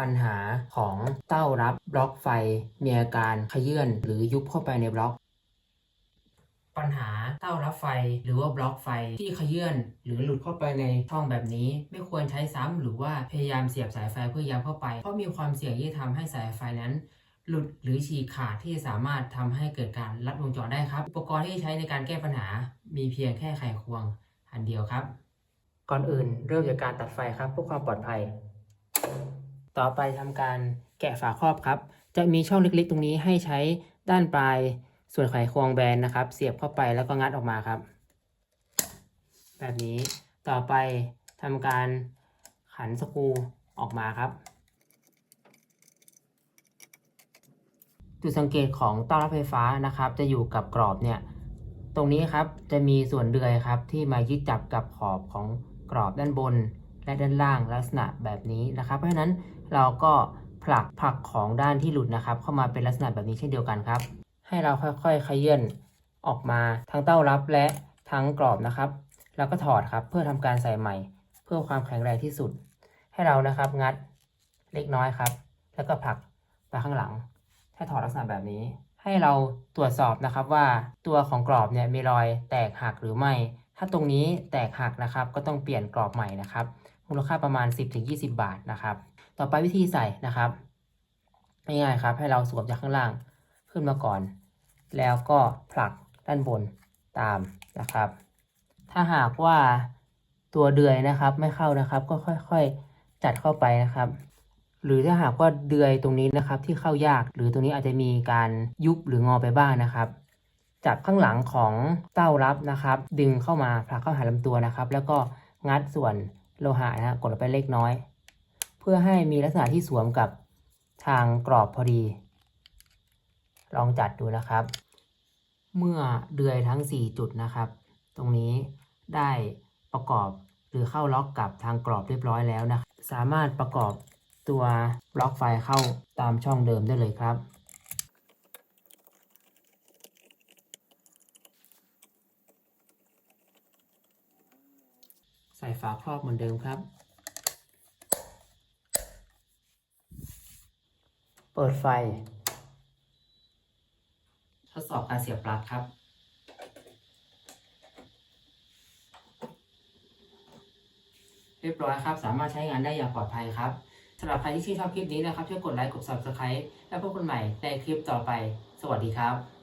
ปัญหาของเต้ารับบล็อกไฟ มีอาการขยื่นหรือยุบเข้าไปในบล็อก ปัญหาเต้ารับไฟหรือว่าบล็อกไฟที่ขยื่นหรือหลุดเข้าไปในช่องแบบนี้ ไม่ควรใช้ซ้ำหรือว่าพยายามเสียบสายไฟเพื่อย้ำเข้าไป เพราะมีความเสี่ยงที่จะทำให้สายไฟนั้นหลุดหรือฉีกขาดที่สามารถทำให้เกิดการลัดวงจรได้ครับ อุปกรณ์ที่ใช้ในการแก้ปัญหา มีเพียงแค่ไขควงอันเดียวครับ ก่อนอื่นเริ่มจากการตัดไฟครับเพื่อความปลอดภัย ต่อไปทำการแกะฝาครอบครับ จะมีช่องเล็กๆ ตรงนี้ให้ใช้ด้านปลายส่วนไขควงแบนนะครับ เสียบเข้าไปแล้วก็งัดออกมาครับ แบบนี้ต่อไปทำการขันสกรูออกมาครับ จุดสังเกตของเต้ารับไฟฟ้านะครับ จะอยู่กับกรอบเนี่ยตรงนี้ครับจะมีส่วนเดือยครับที่มายึดจับกับขอบของกรอบด้านบน และด้านล่างลักษณะแบบนี้นะครับ เพราะฉะนั้นเราก็ผลักผลักของด้านที่หลุดนะครับ เข้ามาเป็นลักษณะแบบนี้เช่นเดียวกันครับ ให้เราค่อยๆขยื่นออกมาทั้งเต้ารับและทั้งกรอบนะครับ แล้วก็ถอดครับเพื่อทำการใส่ใหม่ เพื่อความแข็งแรงที่สุด ให้เรานะครับงัดเล็กน้อยครับ แล้วก็ผลักไปข้างหลัง ให้ถอดลักษณะแบบนี้ ให้เราตรวจสอบนะครับว่าตัวของกรอบเนี่ยมีรอยแตกหักหรือไม่ ถ้าตรงนี้แตกหักนะครับ ก็ต้องเปลี่ยนกรอบใหม่นะครับ มูลค่าประมาณ 10-20 บาทนะครับ ต่อไปวิธีใส่นะครับง่ายๆครับ ให้เราสวมจากข้างล่างขึ้นมาก่อน แล้วก็ผลักด้านบนตามนะครับ ถ้าหากว่าตัวเดือยนะครับไม่เข้านะครับ ก็ค่อยๆจัดเข้าไปนะครับ หรือถ้าหากว่าเดือยตรงนี้นะครับที่เข้ายาก หรือตรงนี้อาจจะมีการยุบหรืองอไปบ้างนะครับ จับข้างหลังของเต้ารับนะครับ ดึงเข้ามาผลักเข้าหาลำตัวนะครับ แล้วก็งัดส่วนโลหะนะฮะกดลงไปเล็กน้อย เพื่อให้มีลักษณะที่สวมกับทางกรอบพอดี ลองจัดดูนะครับ เมื่อเดือยทั้ง 4 จุดนะครับ ตรงนี้ได้ประกอบหรือเข้าล็อกกับทางกรอบเรียบร้อยแล้วนะสามารถประกอบตัวบล็อกไฟเข้าตามช่องเดิมได้เลยครับ ใส่ฝาครอบเหมือนเดิมครับ เปิดไฟ ทดสอบการเสียบปลั๊กครับ เรียบร้อยครับ สามารถใช้งานได้อย่างปลอดภัยครับสำหรับใครที่ชื่นชอบคลิปนี้นะครับช่วยกดไลค์กด subscribe แล้วพบกันใหม่ในคลิปต่อไป สวัสดีครับ